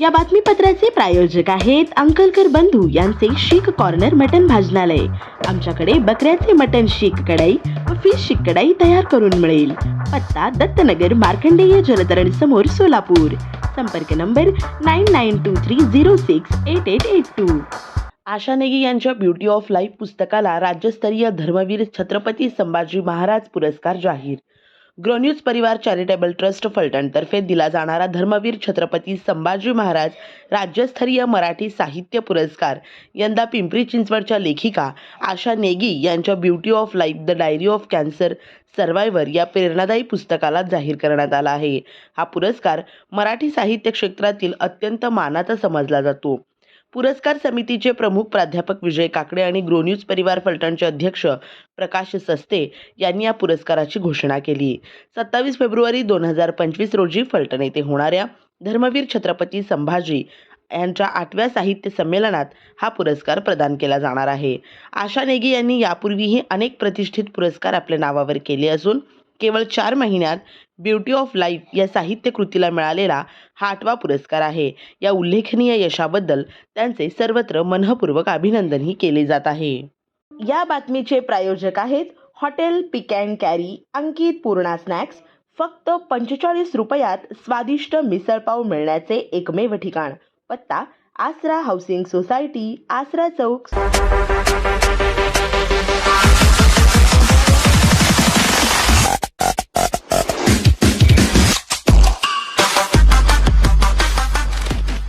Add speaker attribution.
Speaker 1: या बातमीपत्राचे प्रायोजक आहेत अंकलकर बंधू यांचे शीख कॉर्नर मटन भाजनालय. आमच्याकडे बकऱ्याचे मटन शीख कढाई व फिश शीख कढाई तयार करून मिळेल. पत्ता दत्तनगर मार्कंडेय जलतरण समोर सोलापूर. संपर्क number nine nine two three zero six eight eight eight two Asha Negi यांच्या ब्युटी ऑफ लाईफ पुस्तकाला राज्यस्तरीय धर्मवीर छत्रपती संभाजी महाराज पुरस्कार जाहीर ग्रोन्यूज परिवार चॅरिटेबल ट्रस्ट फलटणतर्फे दिला जाणारा धर्मवीर छत्रपती संभाजी महाराज राज्यस्तरीय मराठी साहित्य पुरस्कार. यंदा पिंपरी चिंचवडच्या लेखिका आशा नेगी यांच्या beauty of life the diary of cancer survivor या प्रेरणादायी पुस्तकाला जाहीर करण्यात आला आहे. हा पुरस्कार मराठी साहित्य क्षेत्रातील अत्यंत मानाचा समजला जातो. पुरस्कार समितीचे प्रमुख प्राध्यापक विजय काकडे आणि ग्रोन्यूज परिवार फलटणचे अध्यक्ष प्रकाश सस्ते यांनी या पुरस्काराची घोषणा केली. सत्तावीस फेब्रुवारी दोन हजार पंचवीस रोजी फलटण येथे होणाऱ्या धर्मवीर छत्रपती संभाजी यांच्या आठव्या साहित्य संमेलनात हा पुरस्कार प्रदान केला जाणार आहे. आशा नेगी यांनी यापूर्वीही अनेक प्रतिष्ठित पुरस्कार आपल्या नावावर केले असून केवळ चार महिन्यात ब्युटी ऑफ लाईफ या साहित्य कृतीला मिळालेला हा आठवा पुरस्कार आहे. या उल्लेखनीय यशाबद्दल त्यांचे सर्वत्र मनःपूर्वक अभिनंदनही केले जात आहे. या बातमीचे प्रायोजक आहेत hotel pick and carry Ankit Purna snacks फक्त पंचेचाळीस रुपयात स्वादिष्ट मिसळपाव मिळण्याचे एकमेव ठिकाण पत्ता आसरा हाऊसिंग सोसायटी आसरा चौक.